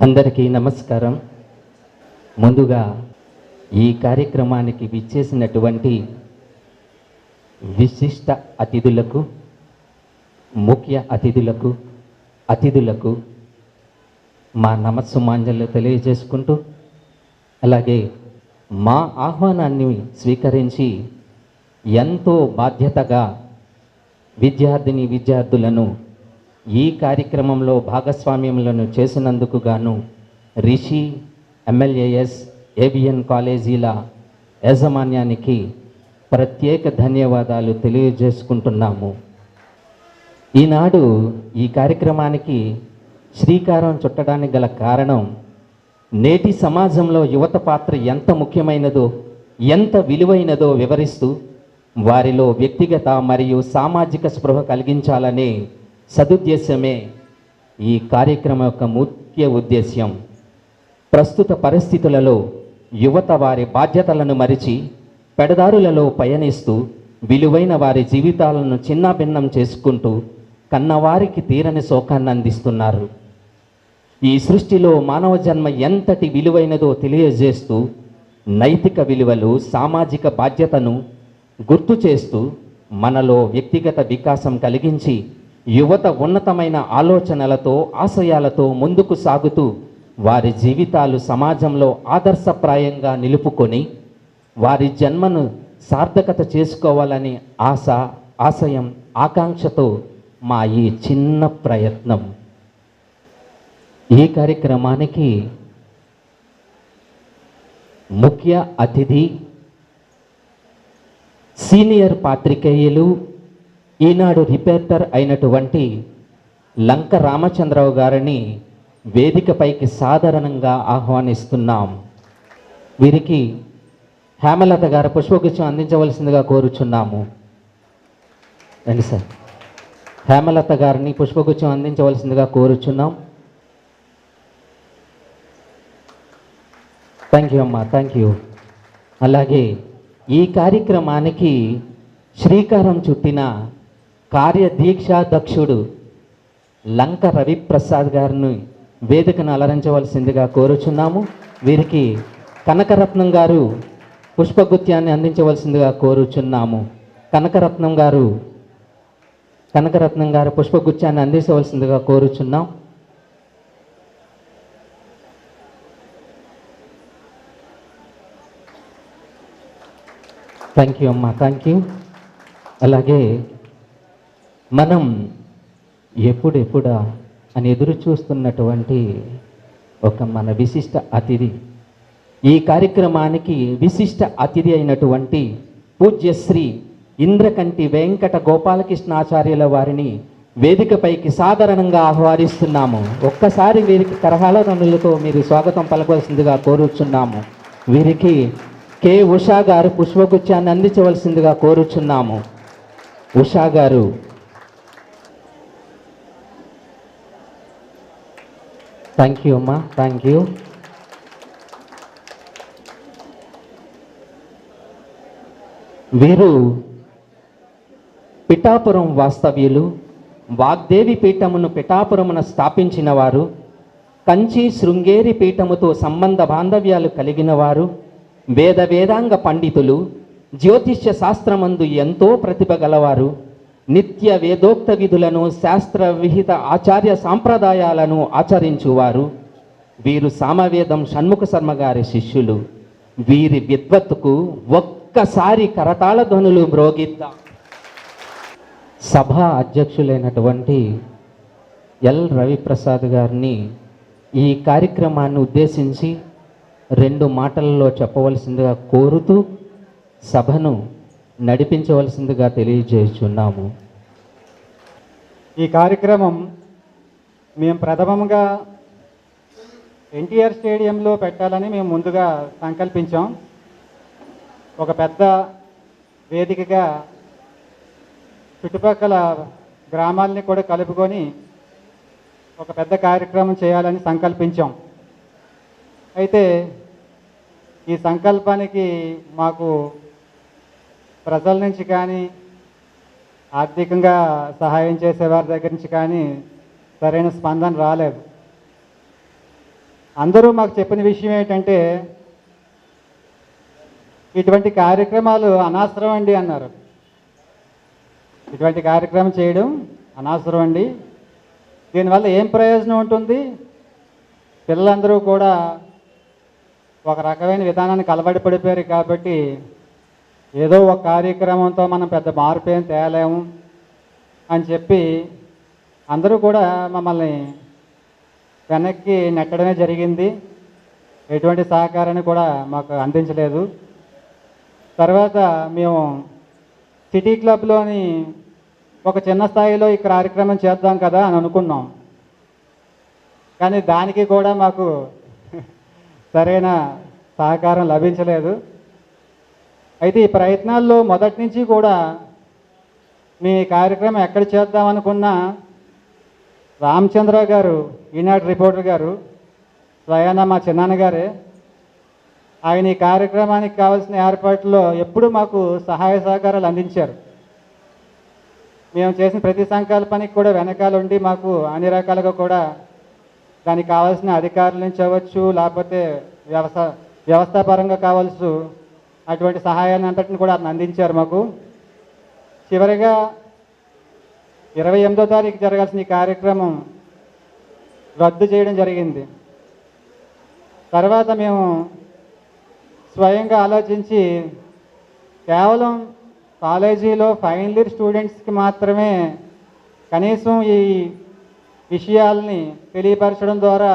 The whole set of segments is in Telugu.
అందరికీ నమస్కారం. ముందుగా ఈ కార్యక్రమానికి విచ్చేసినటువంటి విశిష్ట అతిథులకు ముఖ్య అతిథులకు అతిథులకు మా నమస్సుమాంజలు తెలియజేసుకుంటూ అలాగే మా ఆహ్వానాన్ని స్వీకరించి ఎంతో బాధ్యతగా విద్యార్థిని విద్యార్థులను ఈ కార్యక్రమంలో భాగస్వామ్యములను చేసినందుకు గాను రిషి ఎమ్మెల్యేఎస్ ఏబిఎన్ కాలేజీల యాజమాన్యానికి ప్రత్యేక ధన్యవాదాలు తెలియజేసుకుంటున్నాము. ఈనాడు ఈ కార్యక్రమానికి శ్రీకారం చుట్టడానికి గల కారణం నేటి సమాజంలో యువత పాత్ర ఎంత ముఖ్యమైనదో ఎంత విలువైనదో వివరిస్తూ వారిలో వ్యక్తిగత మరియు సామాజిక స్పృహ కలిగించాలనే సదుద్దేశమే ఈ కార్యక్రమం యొక్క ముఖ్య ఉద్దేశ్యం. ప్రస్తుత పరిస్థితులలో యువత వారి బాధ్యతలను మరిచి పెడదారులలో పయనిస్తూ విలువైన వారి జీవితాలను చిన్నాభిన్నం చేసుకుంటూ కన్నవారికి తీరని శోకాన్ని అందిస్తున్నారు. ఈ సృష్టిలో మానవ జన్మ ఎంతటి విలువైనదో తెలియజేస్తూ నైతిక విలువలు సామాజిక బాధ్యతను గుర్తు చేస్తూ మనలో వ్యక్తిగత వికాసం కలిగించి యువత ఉన్నతమైన ఆలోచనలతో ఆశయాలతో ముందుకు సాగుతూ వారి జీవితాలు సమాజంలో ఆదర్శప్రాయంగా నిలుపుకొని వారి జన్మను సార్థకత చేసుకోవాలని ఆశ ఆశయం ఆకాంక్షతో మా ఈ చిన్న ప్రయత్నం. ఈ కార్యక్రమానికి ముఖ్య అతిథి సీనియర్ పాత్రికేయులు ఈనాడు రిపోర్టర్ అయినటువంటి లంక రామచంద్రరావు గారిని వేదికపైకి సాధారణంగా ఆహ్వానిస్తున్నాం. వీరికి హేమలత గారు పుష్పగుచ్చం అందించవలసిందిగా కోరుచున్నాము. రండి సార్. హేమలత గారిని పుష్పగుచ్చం అందించవలసిందిగా కోరుచున్నాం. థ్యాంక్ యూ అమ్మా థ్యాంక్ యూ. అలాగే ఈ కార్యక్రమానికి శ్రీకారం చుట్టిన కార్యదీక్షాధ్యక్షుడు లంక రవిప్రసాద్ గారిని వేదికను అలరించవలసిందిగా కోరుచున్నాము. వీరికి కనకరత్నం గారు పుష్పగుత్యాన్ని అందించవలసిందిగా కోరుచున్నాము. కనకరత్నం గారు కనకరత్నం గారు పుష్పగుత్యాన్ని అందించవలసిందిగా కోరుచున్నాం. థ్యాంక్ యూ అమ్మా. థ్యాంక్ యూ అలాగే మనం ఎప్పుడెప్పుడా అని ఎదురు చూస్తున్నటువంటి ఒక మన విశిష్ట అతిథి. ఈ కార్యక్రమానికి విశిష్ట అతిథి అయినటువంటి పూజ్యశ్రీ ఇంద్రకంటి వెంకట గోపాలకృష్ణాచార్యుల వారిని వేదికపైకి సాధారణంగా ఆహ్వానిస్తున్నాము. ఒక్కసారి వీరికి తరహాల ధనులతో మీరు స్వాగతం పలకవలసిందిగా కోరుచున్నాము. వీరికి కె ఉషా గారు పుష్పగుచ్చాన్ని అందించవలసిందిగా కోరుచున్నాము. ఉషా గారు థ్యాంక్ యూ అమ్మా థ్యాంక్ యూ వీరు పిఠాపురం వాస్తవ్యులు వాగ్దేవి పీఠమును పిఠాపురమున స్థాపించిన వారు కంచి శృంగేరి పీఠముతో సంబంధ బాంధవ్యాలు కలిగిన వారు వేద వేదాంగ పండితులు జ్యోతిష్య శాస్త్రమందు ఎంతో ప్రతిభ గలవారు. నిత్య వేదోక్త విధులను శాస్త్ర విహిత ఆచార్య సాంప్రదాయాలను ఆచరించువారు. వీరు సామవేదం షణ్ముఖ శర్మ గారి శిష్యులు. వీరి విద్వత్తుకు ఒక్కసారి కరతాళ ధ్వనులు మ్రోగిద్దాం. సభ అధ్యక్షులైనటువంటి ఎల్. రవిప్రసాద్ గారిని ఈ కార్యక్రమాన్ని ఉద్దేశించి రెండు మాటలలో చెప్పవలసిందిగా కోరుతూ సభను నడిపించవలసిందిగా తెలియజేస్తున్నాము. ఈ కార్యక్రమం మేము ప్రథమంగా ఎన్టీఆర్ స్టేడియంలో పెట్టాలని మేము ముందుగా సంకల్పించాం. ఒక పెద్ద వేదికగా చుట్టుపక్కల గ్రామాలని కూడా కలుపుకొని ఒక పెద్ద కార్యక్రమం చేయాలని సంకల్పించాం. అయితే ఈ సంకల్పానికి మాకు ప్రజల నుంచి కానీ ఆర్థికంగా సహాయం చేసే వారి దగ్గర నుంచి కానీ సరైన స్పందన రాలేదు. అందరూ మాకు చెప్పిన విషయం ఏంటంటే ఇటువంటి కార్యక్రమాలు అనవసరం అండి అన్నారు. ఇటువంటి కార్యక్రమం చేయడం అనవసరం అండి. దీనివల్ల ఏం ప్రయోజనం ఉంటుంది? పిల్లలందరూ కూడా ఒక రకమైన విధానానికి అలవాటు పడిపోయారు కాబట్టి ఏదో ఒక కార్యక్రమంతో మనం పెద్ద మార్పు ఏం తేలేము అని చెప్పి అందరూ కూడా మమ్మల్ని వెనక్కి నెట్టడమే జరిగింది. ఎటువంటి సహకారాన్ని కూడా మాకు అందించలేదు. తర్వాత మేము సిటీ క్లబ్లోని ఒక చిన్న స్థాయిలో ఈ కార్యక్రమం చేద్దాం కదా అని అనుకున్నాం. కానీ దానికి కూడా మాకు సరైన సహకారం లభించలేదు. అయితే ఈ ప్రయత్నాల్లో మొదటి నుంచి కూడా మీ కార్యక్రమం ఎక్కడ చేద్దాం అనుకున్నా రామచంద్ర గారు ఈనాడు రిపోర్టర్ గారు స్వయాన మా చిన్నాన్నగారే ఆయన ఈ కార్యక్రమానికి కావాల్సిన ఏర్పాట్లో ఎప్పుడూ మాకు సహాయ సహకారాలు అందించారు. మేము చేసిన ప్రతి సంకల్పానికి కూడా వెనకాల ఉండి మాకు అన్ని రకాలుగా కూడా దానికి కావాల్సిన అధికారుల నుంచి అవ్వచ్చు లేకపోతే వ్యవస్థ వ్యవస్థాపరంగా కావాల్సి అటువంటి సహాయాన్ని అంతటిని కూడా అతను అందించారు మాకు. చివరిగా ఇరవై ఎనిమిదో తారీఖు జరగాల్సిన ఈ కార్యక్రమం రద్దు చేయడం జరిగింది. తర్వాత మేము స్వయంగా ఆలోచించి కేవలం కాలేజీలో ఫైనల్ ఇయర్ స్టూడెంట్స్కి మాత్రమే కనీసం ఈ విషయాల్ని తెలియపరచడం ద్వారా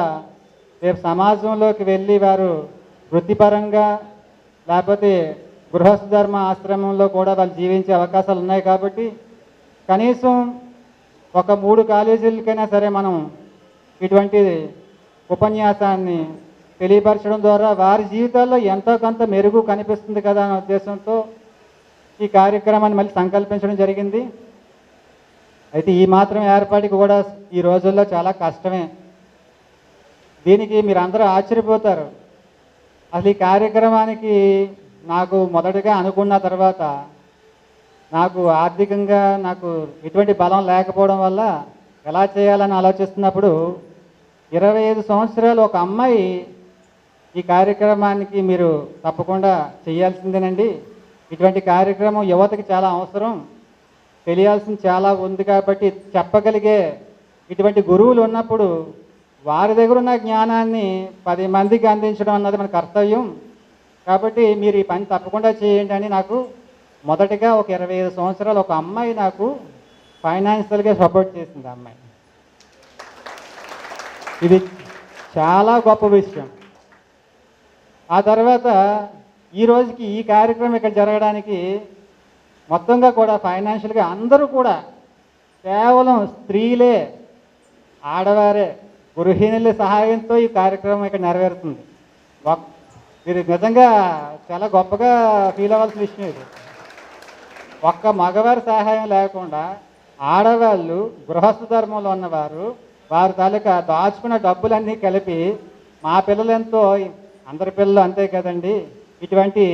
రేపు సమాజంలోకి వెళ్ళి వారు వృత్తిపరంగా లేకపోతే గృహస్థ ధర్మ ఆశ్రమంలో కూడా వాళ్ళు జీవించే అవకాశాలు ఉన్నాయి కాబట్టి కనీసం ఒక మూడు కాలేజీలకైనా సరే మనం ఇటువంటి ఉపన్యాసాన్ని తెలియపరచడం ద్వారా వారి జీవితాల్లో ఎంతో కొంత మెరుగు కనిపిస్తుంది కదా అనే ఉద్దేశంతో ఈ కార్యక్రమాన్ని మళ్ళీ సంకల్పించడం జరిగింది. అయితే ఈ మాత్రం ఏర్పాటుకి కూడా ఈ రోజుల్లో చాలా కష్టమే. దీనికి మీరు అందరూ ఆశ్చర్యపోతారు. అసలు ఈ కార్యక్రమానికి నాకు మొదటగా అనుకున్న తర్వాత నాకు ఆర్థికంగా నాకు ఎటువంటి బలం లేకపోవడం వల్ల ఎలా చేయాలని ఆలోచిస్తున్నప్పుడు ఇరవై ఐదు సంవత్సరాలు ఒక అమ్మాయి ఈ కార్యక్రమానికి మీరు తప్పకుండా చేయాల్సిందేనండి. ఇటువంటి కార్యక్రమం యువతకి చాలా అవసరం. తెలియాల్సింది చాలా ఉంది కాబట్టి చెప్పగలిగే ఇటువంటి గురువులు ఉన్నప్పుడు వారి దగ్గర ఉన్న జ్ఞానాన్ని పది మందికి అందించడం అన్నది మన కర్తవ్యం. కాబట్టి మీరు ఈ పని తప్పకుండా చేయండి అని నాకు మొదటగా ఒక ఇరవై ఐదు సంవత్సరాలు ఒక అమ్మాయి నాకు ఫైనాన్షియల్గా సపోర్ట్ చేసింది అమ్మాయి. ఇది చాలా గొప్ప విషయం. ఆ తర్వాత ఈ రోజుకి ఈ కార్యక్రమం ఇక్కడ జరగడానికి మొత్తంగా కూడా ఫైనాన్షియల్గా అందరూ కూడా కేవలం స్త్రీలే ఆడవారే గృహిణుల సహాయంతో ఈ కార్యక్రమం ఇక్కడ నెరవేరుతుంది. ఇది నిజంగా చాలా గొప్పగా ఫీల్ అవ్వాల్సిన విషయం ఇది. ఒక్క మగవారి సహాయం లేకుండా ఆడవాళ్ళు గృహస్థ ధర్మంలో ఉన్నవారు వారి తాలూకా దాచుకున్న డబ్బులన్నీ కలిపి మా పిల్లలెంతో అందరి పిల్లలు అంతే కదండి. ఇటువంటి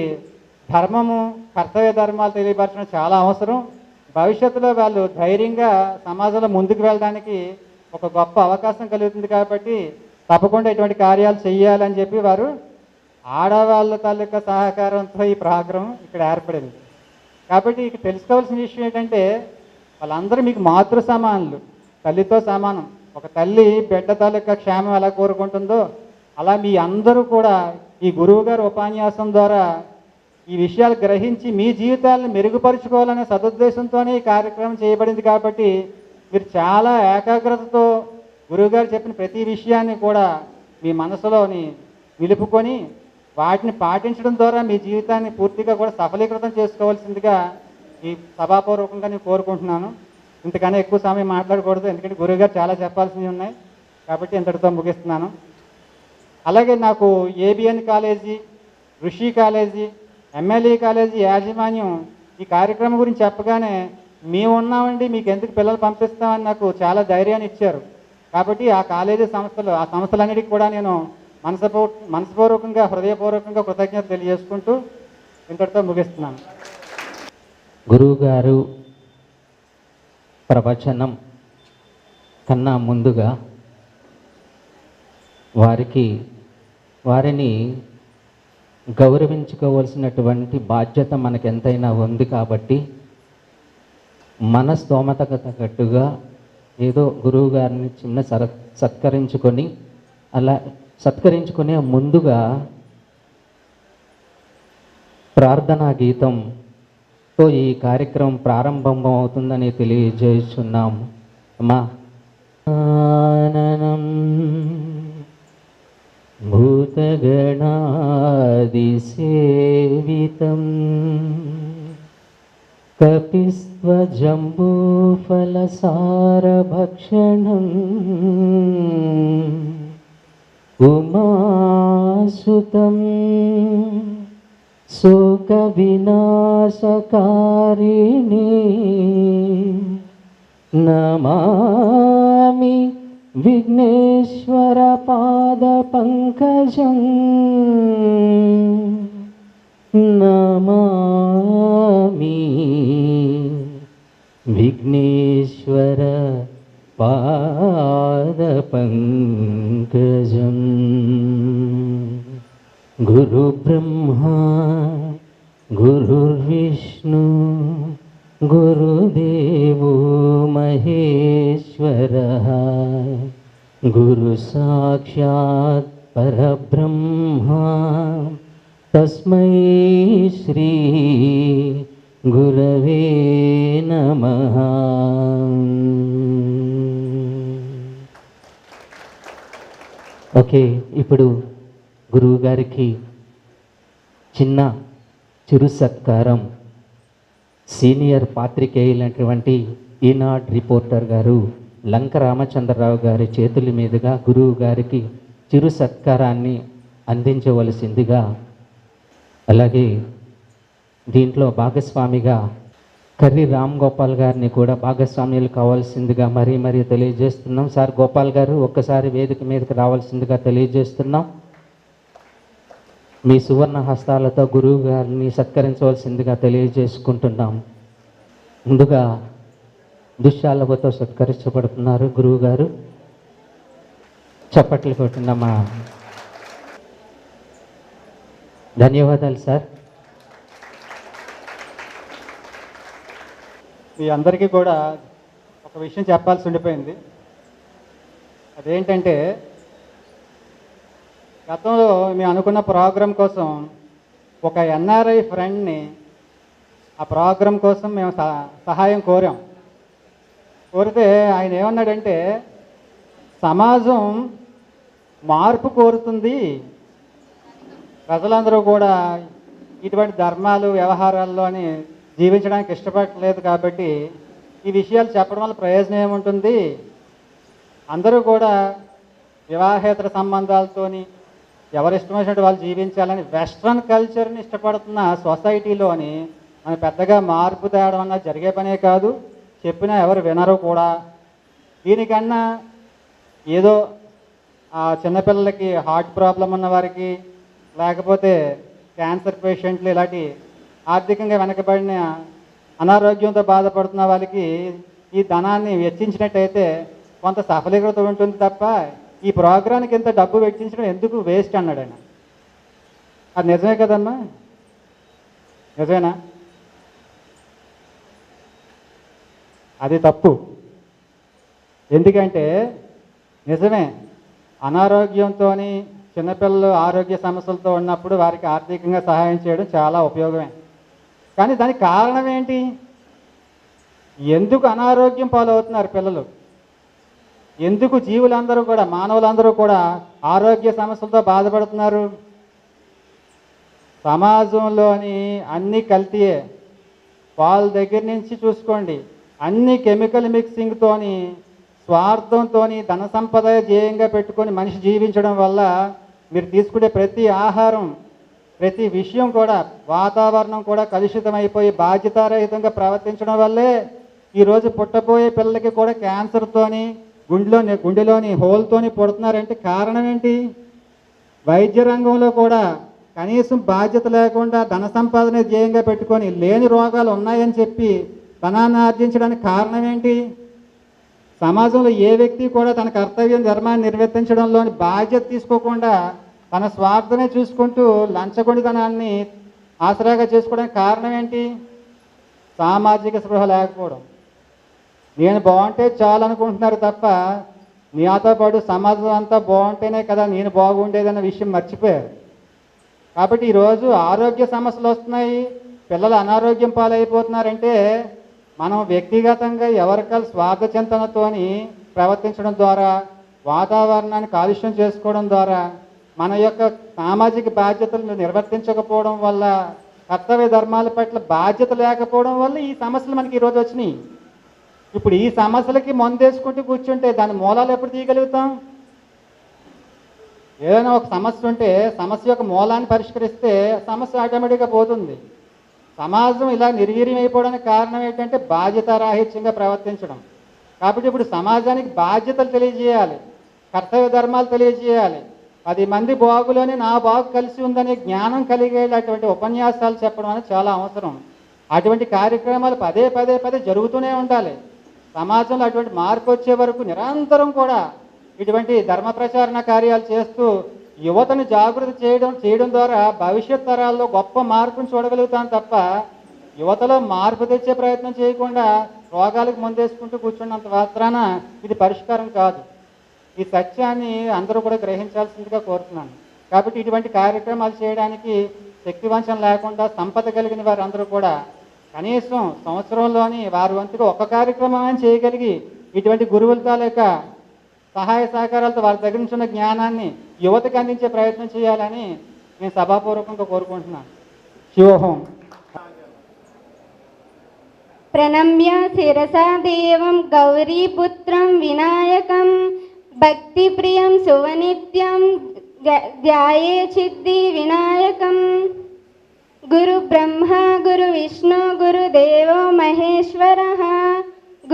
ధర్మము కర్తవ్య ధర్మాలు తెలియపరచడం చాలా అవసరం. భవిష్యత్తులో వాళ్ళు ధైర్యంగా సమాజంలో ముందుకు వెళ్ళడానికి ఒక గొప్ప అవకాశం కలుగుతుంది కాబట్టి తప్పకుండా ఇటువంటి కార్యాలు చేయాలని చెప్పి వారు ఆడవాళ్ళ తాలూకా సహకారంతో ఈ ప్రాగ్రహం ఇక్కడ ఏర్పడింది. కాబట్టి ఇక్కడ తెలుసుకోవాల్సిన విషయం ఏంటంటే వాళ్ళందరూ మీకు మాతృ సమానులు తల్లితో సమానం. ఒక తల్లి బిడ్డ తాలూకా క్షేమం ఎలా కోరుకుంటుందో అలా మీ అందరూ కూడా ఈ గురువు గారి ఉపన్యాసం ద్వారా ఈ విషయాలు గ్రహించి మీ జీవితాలను మెరుగుపరుచుకోవాలనే సదుద్దేశంతోనే ఈ కార్యక్రమం చేయబడింది కాబట్టి మీరు చాలా ఏకాగ్రతతో గురువుగారు చెప్పిన ప్రతి విషయాన్ని కూడా మీ మనసులోని నిలుపుకొని వాటిని పాటించడం ద్వారా మీ జీవితాన్ని పూర్తిగా కూడా సఫలీకృతం చేసుకోవాల్సిందిగా ఈ సభాపూర్వకంగా నేను కోరుకుంటున్నాను. ఇంతకన్నా ఎక్కువ సమయం మాట్లాడకూడదు ఎందుకంటే గురువుగారు చాలా చెప్పాల్సినవి ఉన్నాయి. కాబట్టి ఇంతటితో ముగిస్తున్నాను. అలాగే నాకు ABN college Rishi college MLA college యాజమాన్యం ఈ కార్యక్రమం గురించి చెప్పగానే మేము ఉన్నామండి మీకు ఎందుకు పిల్లలు పంపిస్తామని నాకు చాలా ధైర్యాన్ని ఇచ్చారు. కాబట్టి ఆ కాలేజీ సంస్థలు ఆ సంస్థలన్నిటికీ కూడా నేను మనసపూ మనస్పూర్వకంగా హృదయపూర్వకంగా కృతజ్ఞత తెలియజేసుకుంటూ ఇంతటితో ముగిస్తున్నాను. గురువుగారు ప్రవచనం కన్నా ముందుగా వారికి వారిని గౌరవించుకోవాల్సినటువంటి బాధ్యత మనకు ఎంతైనా ఉంది కాబట్టి మన స్తోమతకు తగ్గట్టుగా ఏదో గురువు గారిని చిన్న సర సత్కరించుకొని అలా సత్కరించుకునే ముందుగా ప్రార్థనా గీతంతో ఈ కార్యక్రమం ప్రారంభం అవుతుందని తెలియజేస్తున్నాం. అమ్మా. ఆననం భూతగణాదిసేవితం కపిస్వజంబూఫలసారభక్షణం ఉమాసుతం శోకవినాశకారిణి నమామి విఘ్నేశ్వర పాద పంకజం विघ्नेश्वर पादपङ्कजम्। गुरुब्रह्मा गुरुर्विष्णु गुरुदेवो महेश्वरः। गुरुसाक्षात् परब्रह्मा तस्मै श्री గురవే నమ. ఓకే ఇప్పుడు గురువు గారికి చిన్న చిరు సత్కారం. సీనియర్ పాత్రికేయులైనటువంటి ఈనాడ్ రిపోర్టర్ గారు లంక రామచంద్రరావు గారి చేతుల మీదుగా గురువు గారికి చిరు సత్కారాన్ని అందించవలసిందిగా అలాగే దీంట్లో భాగస్వామిగా కర్రి రామ్ గోపాల్ గారిని కూడా భాగస్వామ్యులు కావాల్సిందిగా మరీ మరీ తెలియజేస్తున్నాం. సార్ గోపాల్ గారు ఒక్కసారి వేదిక మీదకి రావాల్సిందిగా తెలియజేస్తున్నాం. మీ సువర్ణ హస్తాలతో గురువు గారిని సత్కరించవలసిందిగా తెలియజేసుకుంటున్నాం. ముందుగా దుశ్యాలతో సత్కరించబడుతున్నారు గురువు గారు. చప్పట్లు కొట్టిందమ్మా. ధన్యవాదాలు సార్. మీ అందరికీ కూడా ఒక విషయం చెప్పాల్సి ఉండిపోయింది. అదేంటంటే గతంలో మేము అనుకున్న ప్రోగ్రాం కోసం ఒక ఎన్ఆర్ఐ ఫ్రెండ్ని ఆ ప్రోగ్రాం కోసం మేము సహాయం కోరాం. కోరితే ఆయన ఏమన్నాడంటే సమాజం మార్పు కోరుతుంది. ప్రజలందరూ కూడా ఇటువంటి ధర్మాలు వ్యవహారాల్లోని జీవించడానికి ఇష్టపడలేదు కాబట్టి ఈ విషయాలు చెప్పడం వల్ల ప్రయోజనం ఏముంటుంది? అందరూ కూడా వివాహేతర సంబంధాలతోని ఎవరు ఇష్టమైనటువంటి వాళ్ళు జీవించాలని వెస్ట్రన్ కల్చర్ని ఇష్టపడుతున్న సొసైటీలోని మన పెద్దగా మార్పు తేవడం అన్న జరిగే పనే కాదు. చెప్పినా ఎవరు వినరు కూడా. దీనికన్నా ఏదో ఆ చిన్నపిల్లలకి హార్ట్ ప్రాబ్లం ఉన్న వారికి లేకపోతే క్యాన్సర్ పేషెంట్లు ఇలాంటి ఆర్థికంగా వెనకబడిన అనారోగ్యంతో బాధపడుతున్న వాళ్ళకి ఈ ధనాన్ని వెచ్చించినట్టయితే కొంత సఫలీకృత ఉంటుంది తప్ప ఈ ప్రోగ్రాంకి ఇంత డబ్బు వెచ్చించడం ఎందుకు వేస్ట్ అన్నాడు ఆయన. అది నిజమే కదమ్మా? నిజమేనా? అది తప్పు. ఎందుకంటే నిజమే అనారోగ్యంతో చిన్నపిల్లలు ఆరోగ్య సమస్యలతో ఉన్నప్పుడు వారికి ఆర్థికంగా సహాయం చేయడం చాలా ఉపయోగమే. కానీ దానికి కారణం ఏంటి? ఎందుకు అనారోగ్యం పాలవుతున్నారు పిల్లలు? ఎందుకు జీవులందరూ కూడా మానవులందరూ కూడా ఆరోగ్య సమస్యలతో బాధపడుతున్నారు? సమాజంలోని అన్ని కల్తీయే. వాళ్ళ దగ్గర నుంచి చూసుకోండి. అన్ని కెమికల్ మిక్సింగ్తోని స్వార్థంతోని ధన సంపద ధ్యేయంగా పెట్టుకొని మనిషి జీవించడం వల్ల మీరు తీసుకునే ప్రతి ఆహారం ప్రతి విషయం కూడా వాతావరణం కూడా కలుషితమైపోయి బాధ్యతారహితంగా ప్రవర్తించడం వల్లే ఈరోజు పుట్టబోయే పిల్లలకి కూడా క్యాన్సర్తోని గుండెలోని గుండెలోని హోల్తోని పుడుతున్నారంటే కారణం ఏంటి? వైద్య రంగంలో కూడా కనీసం బాధ్యత లేకుండా ధన సంపాదన ధ్యేయంగా పెట్టుకొని లేని రోగాలు ఉన్నాయని చెప్పి ధనాన్ని ఆర్జించడానికి కారణం ఏంటి? సమాజంలో ఏ వ్యక్తి కూడా తన కర్తవ్యం ధర్మాన్ని నిర్వర్తించడంలోని బాధ్యత తీసుకోకుండా తన స్వార్థనే చూసుకుంటూ లంచగొండితనాన్ని ఆసరాగా చేసుకోవడానికి కారణం ఏంటి? సామాజిక స్పృహ లేకపోవడం. నేను బాగుంటే చాలు అనుకుంటున్నారు తప్ప నాతో పాటు సమాజం అంతా బాగుంటేనే కదా నేను బాగుండేదన్న విషయం మర్చిపోయారు. కాబట్టి ఈరోజు ఆరోగ్య సమస్యలు వస్తున్నాయి. పిల్లలు అనారోగ్యం పాలైపోతున్నారంటే మనం వ్యక్తిగతంగా ఎవరికల్ స్వార్థ చింతనతోని ప్రవర్తించడం ద్వారా వాతావరణాన్ని కాలుష్యం చేసుకోవడం ద్వారా మన యొక్క సామాజిక బాధ్యతలను నిర్వర్తించకపోవడం వల్ల కర్తవ్య ధర్మాల పట్ల బాధ్యత లేకపోవడం వల్ల ఈ సమస్యలు మనకి ఈరోజు వచ్చినాయి. ఇప్పుడు ఈ సమస్యలకి మందేసుకుంటూ కూర్చుంటే దాని మూలాలు ఎప్పుడు తీయగలుగుతాం? ఏదైనా ఒక సమస్య ఉంటే సమస్య యొక్క మూలాన్ని పరిష్కరిస్తే సమస్య ఆటోమేటిక్గా పోతుంది. సమాజం ఇలా నిర్వీర్యం అయిపోవడానికి కారణం ఏంటంటే బాధ్యతారాహిత్యంగా ప్రవర్తించడం. కాబట్టి ఇప్పుడు సమాజానికి బాధ్యతలు తెలియజేయాలి. కర్తవ్య ధర్మాలు తెలియజేయాలి. పది మంది బాగులోనే నా బాగు కలిసి ఉందనే జ్ఞానం కలిగేటటువంటి ఉపన్యాసాలు చెప్పడం అనేది చాలా అవసరం. అటువంటి కార్యక్రమాలు పదే పదే పదే జరుగుతూనే ఉండాలి. సమాజంలో అటువంటి మార్పు వచ్చే వరకు నిరంతరం కూడా ఇటువంటి ధర్మ ప్రచారణ కార్యాలు చేస్తూ యువతను జాగృతి చేయడం చేయడం ద్వారా భవిష్యత్ తరాల్లో గొప్ప మార్పును చూడగలుగుతాం తప్ప యువతలో మార్పు తెచ్చే ప్రయత్నం చేయకుండా రోగాలకు ముందేసుకుంటూ కూర్చున్నంత మాత్రాన ఇది పరిష్కారం కాదు. ఈ సత్యాన్ని అందరూ కూడా గ్రహించాల్సిందిగా కోరుతున్నాను. కాబట్టి ఇటువంటి కార్యక్రమాలు చేయడానికి శక్తివంశం లేకుండా సంపద కలిగిన వారందరూ కూడా కనీసం సంవత్సరంలోని వారి వంతుగా ఒక కార్యక్రమం చేయగలిగి ఇటువంటి గురువుల తాలూకా సహాయ సహకారాలతో వారి దగ్గర నుంచి ఉన్న జ్ఞానాన్ని యువతకు అందించే ప్రయత్నం చేయాలని నేను సభాపూర్వకంగా కోరుకుంటున్నాను. శివోహం. ప్రణమ్య శిరసా దేవం గౌరీపుత్రం వినాయకం భక్తిప్రియం సువనిత్యం ధ్యాయే చిద్ది వినాయకం. గురు బ్రహ్మ గురు విష్ణు గురుదేవో మహేశ్వర.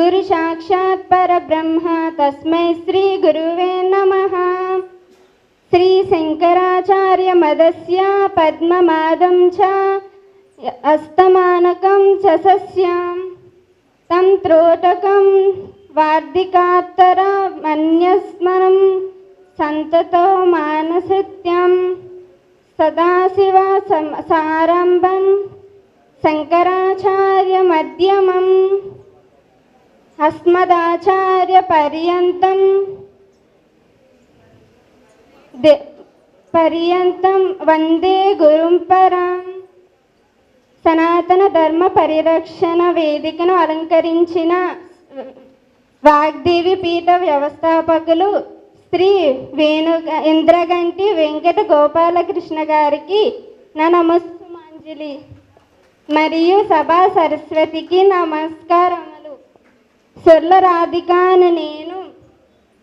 గురు సాక్షాత్ పరబ్రహ్మ తస్మై శ్రీ గురువే నమ. శ్రీ శంకరాచార్య మదస్య పద్మమాదం చ అస్తమానకం చ సస్యాం. తం త్రోటకం వార్ధికాత్తర మన్యస్మరం సంతతో మానసత్యం సదాశివ సం- సారంభం శంకరాచార్య మధ్యమం అస్మదాచార్య పర్యంతం దే- పర్యంతం వందే గురుం పరాం. సనాతన ధర్మ పరిరక్షణ వేదికను అలంకరించిన వాగ్దేవి పీఠ వ్యవస్థాపకులు శ్రీ వేణు ఇంద్రగంటి వెంకట గోపాలకృష్ణ గారికి నా నమస్సుమాంజలి. మరియు సభా సరస్వతికి నమస్కారములు. సుర్ల రాధికాను నేను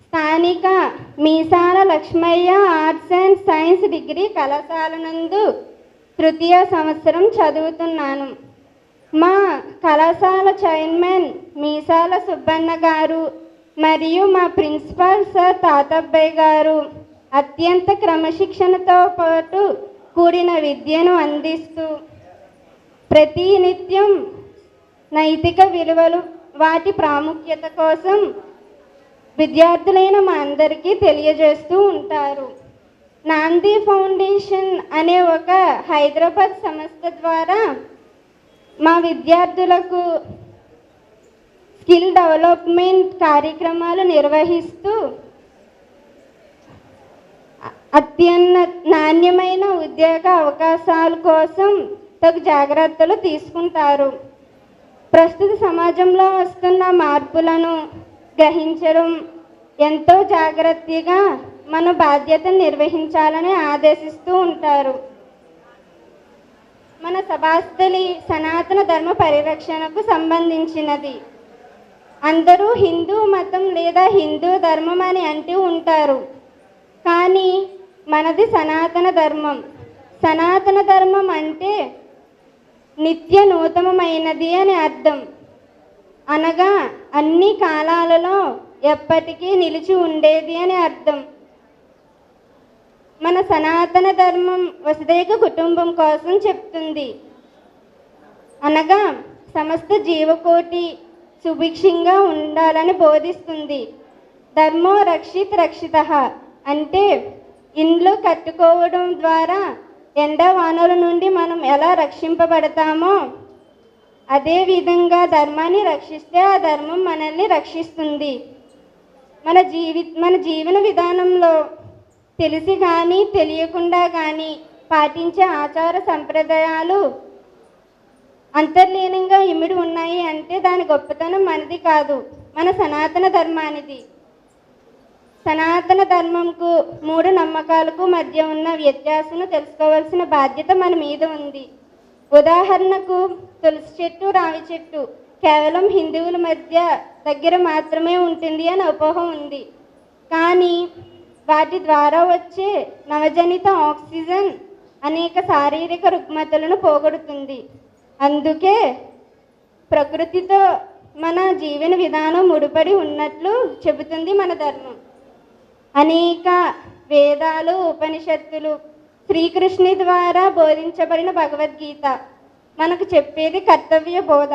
స్థానిక Meesala Lakshmaiah arts and science degree కళాశాల నందు తృతీయ సంవత్సరం చదువుతున్నాను. మా కళాశాల చైర్మన్ మీసాల సుబ్బన్న గారు మరియు మా ప్రిన్సిపాల్ సార్ తాతబ్బాయి గారు అత్యంత క్రమశిక్షణతో పాటు కూడిన విద్యను అందిస్తూ ప్రతి నిత్యం నైతిక విలువలు వాటి ప్రాముఖ్యత కోసం విద్యార్థులైన మా అందరికీ తెలియజేస్తూ ఉంటారు. నాంది ఫౌండేషన్ అనే ఒక హైదరాబాద్ సంస్థ ద్వారా మా విద్యార్థులకు స్కిల్ డెవలప్మెంట్ కార్యక్రమాలు నిర్వహిస్తూ అత్యున్న నాణ్యమైన ఉద్యోగ అవకాశాల కోసం తగు జాగ్రత్తలు తీసుకుంటారు. ప్రస్తుత సమాజంలో వస్తున్న మార్పులను గ్రహించడం ఎంతో జాగ్రత్తగా మన బాధ్యతను నిర్వహించాలని ఆదేశిస్తూ ఉంటారు. మన సభాస్థలి సనాతన ధర్మ పరిరక్షణకు సంబంధించినది. అందరూ హిందూ మతం లేదా హిందూ ధర్మం అని అంటూ ఉంటారు. కానీ మనది సనాతన ధర్మం. సనాతన ధర్మం అంటే నిత్య నూతనమైనది అని అర్థం. అనగా అన్ని కాలాలలో ఎప్పటికీ నిలిచి ఉండేది అని అర్థం. మన సనాతన ధర్మం వసుదైక కుటుంబం కోసం చెప్తుంది. అనగా సమస్త జీవకోటి సుభిక్షంగా ఉండాలని బోధిస్తుంది. ధర్మో రక్షిత్ రక్షిత అంటే ఇండ్లు కట్టుకోవడం ద్వారా ఎండ వానల నుండి మనం ఎలా రక్షింపబడతామో అదేవిధంగా ధర్మాన్ని రక్షిస్తే ఆ ధర్మం మనల్ని రక్షిస్తుంది. మన జీవి మన జీవన విధానంలో తెలిసి కానీ తెలియకుండా కానీ పాటించే ఆచార సంప్రదాయాలు అంతర్లీనంగా ఇమిడి ఉన్నాయి అంటే దాని గొప్పతనం మనది కాదు. మన సనాతన ధర్మానిది. సనాతన ధర్మంకు మూడు నమ్మకాలకు మధ్య ఉన్న వ్యత్యాసం తెలుసుకోవాల్సిన బాధ్యత మన మీద ఉంది. ఉదాహరణకు తులసి చెట్టు రావి చెట్టు కేవలం హిందువుల మధ్య దగ్గర మాత్రమే ఉంటుంది అని అపోహ ఉంది. కానీ వాటి ద్వారా వచ్చే నవజనిత ఆక్సిజన్ అనేక శారీరక రుగ్మతలను పోగొడుతుంది. అందుకే ప్రకృతితో మన జీవన విధానం ముడిపడి ఉన్నట్లు చెబుతుంది మన ధర్మం. అనేక వేదాలు ఉపనిషత్తులు శ్రీకృష్ణుని ద్వారా బోధించబడిన భగవద్గీత. మనకు చెప్పేది కర్తవ్య బోధ.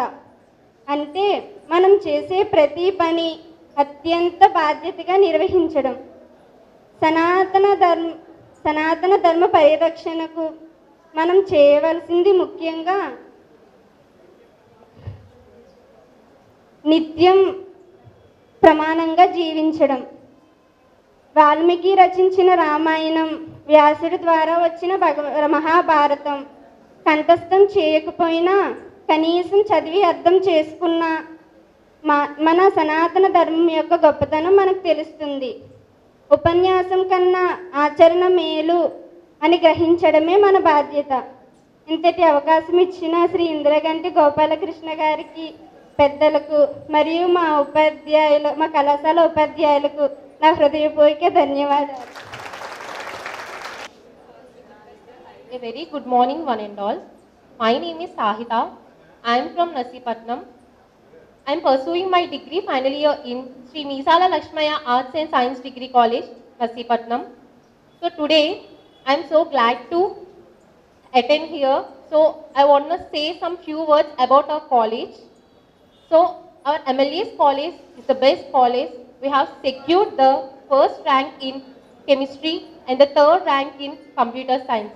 అంటే మనం చేసే ప్రతి పని అత్యంత బాధ్యతగా నిర్వహించడం. సనాతన ధర్మ సనాతన ధర్మ పరిరక్షణకు మనం చేయవలసింది ముఖ్యంగా నిత్యం ప్రమాణంగా జీవించడం. వాల్మీకి రచించిన రామాయణం వ్యాసుడి ద్వారా వచ్చిన భగవ మహాభారతం. కంఠస్థం చేయకపోయినా కనీసం చదివి అర్థం చేసుకున్న మన సనాతన ధర్మం యొక్క గొప్పతనం మనకు తెలుస్తుంది. ఉపన్యాసం కన్నా ఆచరణ మేలు అని గ్రహించడమే మన బాధ్యత ఇంతటి అవకాశం ఇచ్చిన శ్రీ ఇందిరగంటి గోపాలకృష్ణ గారికి పెద్దలకు మరియు మా ఉపాధ్యాయులు మా కళాశాల ఉపాధ్యాయులకు నా హృదయపూర్వక ధన్యవాదాలు A very good morning, one and all. My name is Sahita. I am from Nasipatnam. I am pursuing my degree final year in Sri Misala Lakshmaya Arts and Science Degree College, Nasipatnam. So today, I am so glad to attend here. So I want to say some few words about our college. So our MLA's college is the best college. We have secured the first rank in chemistry and the third rank in computer science.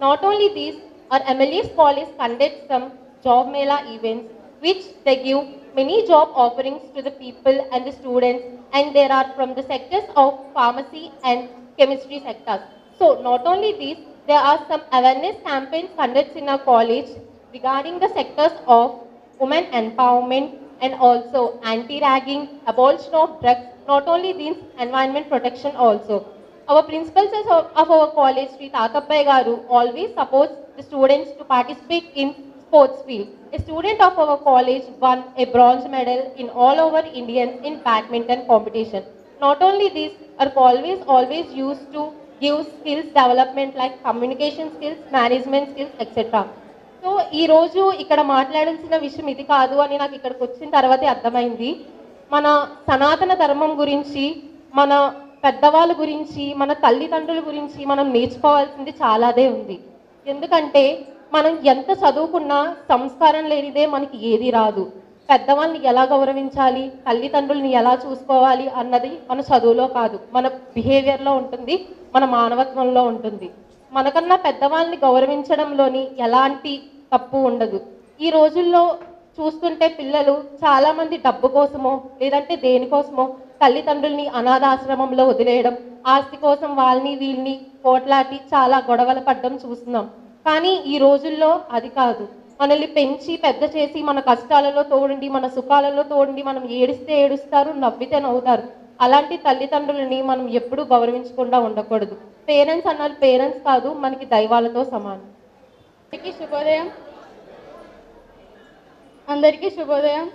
Not only this, our MLA's college conducts some job mela events which they give many job offerings to the people and the students and there are from the sectors of pharmacy and chemistry sectors. So not only these, there are some awareness campaigns conducted in our college regarding the sectors of women empowerment and also anti-ragging, abolition of drugs, not only this, environment protection also. Our principals of, our college, Sri Takappai Garu, always supports the students to participate in sports field A student of our college won a bronze medal in all over Indians in badminton competition. Not only this, our always always used to give skills development like communication skills management skills etcetera so ఈరోజు ఇక్కడ మాట్లాడాల్సిన విషయం ఇది కాదు అని నాకు ఇక్కడికి వచ్చిన తర్వాతే అర్థమైంది మన సనాతన ధర్మం గురించి మన పెద్దవాళ్ళ గురించి మన తల్లిదండ్రుల గురించి మనం నేర్చుకోవాల్సింది చాలాదే ఉంది ఎందుకంటే మనం ఎంత చదువుకున్నా సంస్కారం లేనిదే మనకి ఏది రాదు. పెద్దవాళ్ళని ఎలా గౌరవించాలి? తల్లిదండ్రుల్ని ఎలా చూసుకోవాలి అన్నది మన చదువులో కాదు. మన బిహేవియర్లో ఉంటుంది. మన మానవత్వంలో ఉంటుంది. మనకన్నా పెద్దవాళ్ళని గౌరవించడంలోని ఎలాంటి తప్పు ఉండదు. ఈ రోజుల్లో చూస్తుంటే పిల్లలు చాలామంది డబ్బు కోసమో లేదంటే దేనికోసమో తల్లిదండ్రుల్ని అనాథాశ్రమంలో వదిలేయడం ఆస్తి కోసం వాళ్ళని వీళ్ళని పోట్లాటి చాలా గొడవలు పడ్డం చూస్తున్నాం. కానీ ఈ రోజుల్లో అది కాదు. మనల్ని పెంచి పెద్ద చేసి మన కష్టాలలో తోడండి మన సుఖాలలో తోడండి మనం ఏడిస్తే ఏడుస్తారు నవ్వితే నవ్వుతారు. అలాంటి తల్లిదండ్రులని మనం ఎప్పుడూ గౌరవించకుండా ఉండకూడదు. పేరెంట్స్ అన్నారు పేరెంట్స్ కాదు మనకి దైవాలతో సమానం. అందరికీ శుభోదయం. అందరికీ శుభోదయం.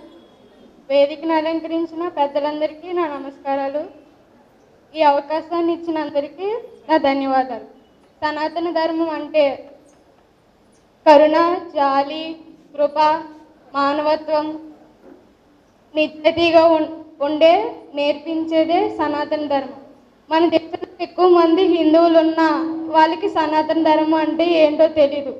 వేదికను అలంకరించిన పెద్దలందరికీ నా నమస్కారాలు. ఈ అవకాశాన్ని ఇచ్చిన అందరికీ నా ధన్యవాదాలు. సనాతన ధర్మం అంటే కరుణ జాలి కృప మానవత్వం నిత్యతిగా ఉం- ఉండే నేర్పించేదే సనాతన ధర్మం. మన దేశంలో ఎక్కువ మంది హిందువులు ఉన్నా వాళ్ళకి సనాతన ధర్మం అంటే ఏంటో తెలీదు.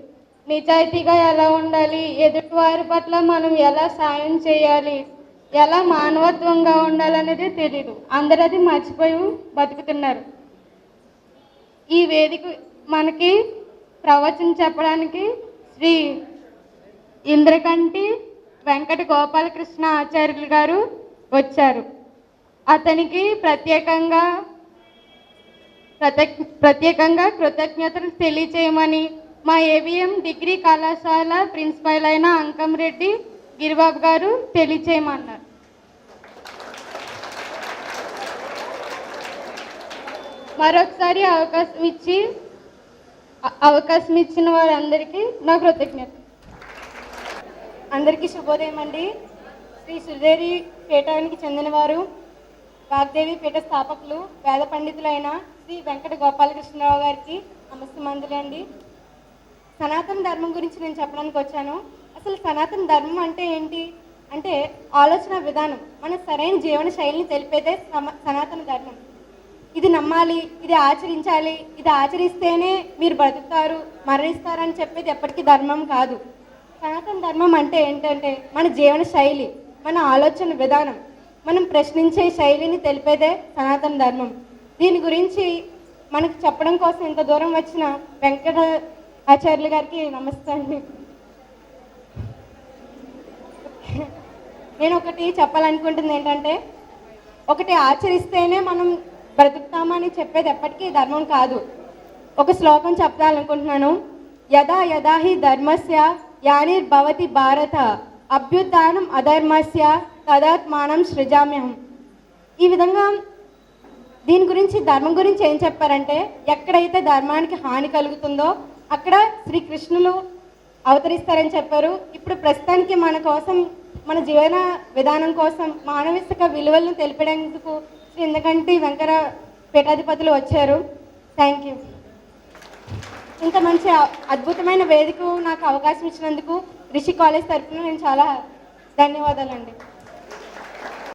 నిజాయితీగా ఎలా ఉండాలి? ఎదుటి వారి పట్ల మనం ఎలా సాయం చేయాలి? ఎలా మానవత్వంగా ఉండాలనేది తెలీదు. అందరూ అది మర్చిపోయి బతుకుతున్నారు. ఈ వేదిక మనకి ప్రవచనం చెప్పడానికి శ్రీ ఇంద్రకంటి వెంకట గోపాలకృష్ణ ఆచార్యులు గారు వచ్చారు. అతనికి ప్రత్యేకంగా ప్రత్యేకంగా కృతజ్ఞతలు తెలియచేయమని మా ఏవిఎం డిగ్రీ కళాశాల ప్రిన్సిపల్ అయిన అంకంరెడ్డి గిరిబాబు గారు తెలియచేయమన్నారు. మరొకసారి అవకాశం ఇచ్చి అవకాశం ఇచ్చిన వారందరికీ నా కృతజ్ఞత అందరికీ శుభోదయం అండి. శ్రీ సురేరి పీఠానికి చెందినవారు వాగ్దేవి పీఠ స్థాపకులు వేద పండితులైన శ్రీ వెంకట గోపాలకృష్ణరావు గారికి నమస్తే అండి. సనాతన ధర్మం గురించి నేను చెప్పడానికి వచ్చాను. అసలు సనాతన ధర్మం అంటే ఏంటి? అంటే ఆలోచన విధానం మన సరైన జీవన శైలిని తెలిపేదే సమ- సనాతన ధర్మం. ఇది నమ్మాలి ఇది ఆచరించాలి ఇది ఆచరిస్తేనే మీరు బ్రతుకుతారు మరణిస్తారని చెప్పేది ఎప్పటికీ ధర్మం కాదు. సనాతన ధర్మం అంటే ఏంటంటే మన జీవన శైలి మన ఆలోచన విధానం. మనం ప్రశ్నించే శైలిని తెలిపేదే సనాతన ధర్మం. దీని గురించి మనకు చెప్పడం కోసం ఇంత దూరం వచ్చిన వెంకట ఆచార్యులు గారికి నమస్తే అండి. నేను ఒకటి చెప్పాలనుకుంటుంది ఏంటంటే ఒకటి ఆచరిస్తేనే మనం బ్రతుకుతామని చెప్పేది ఎప్పటికీ ధర్మం కాదు. ఒక శ్లోకం చెప్పాలనుకుంటున్నాను. యదా యదా హి ధర్మస్య యానిర్భవతి భారత అభ్యుత్నం అధర్మస్య తదాత్మానం సృజామ్యహం. ఈ విధంగా దీని గురించి ధర్మం గురించి ఏం చెప్పారంటే ఎక్కడైతే ధర్మానికి హాని కలుగుతుందో అక్కడ శ్రీకృష్ణులు అవతరిస్తారని చెప్పారు. ఇప్పుడు ప్రస్తుతానికి మన కోసం మన జీవన విధానం కోసం మానవిక విలువలను తెలిపేందుకు శ్రీ వెంకర పీఠాధిపతులు వచ్చారు. థ్యాంక్ యూ ఇంత మంచి అద్భుతమైన వేదిక నాకు అవకాశం ఇచ్చినందుకు రిషి కాలేజ్ తరఫున నేను చాలా ధన్యవాదాలండి.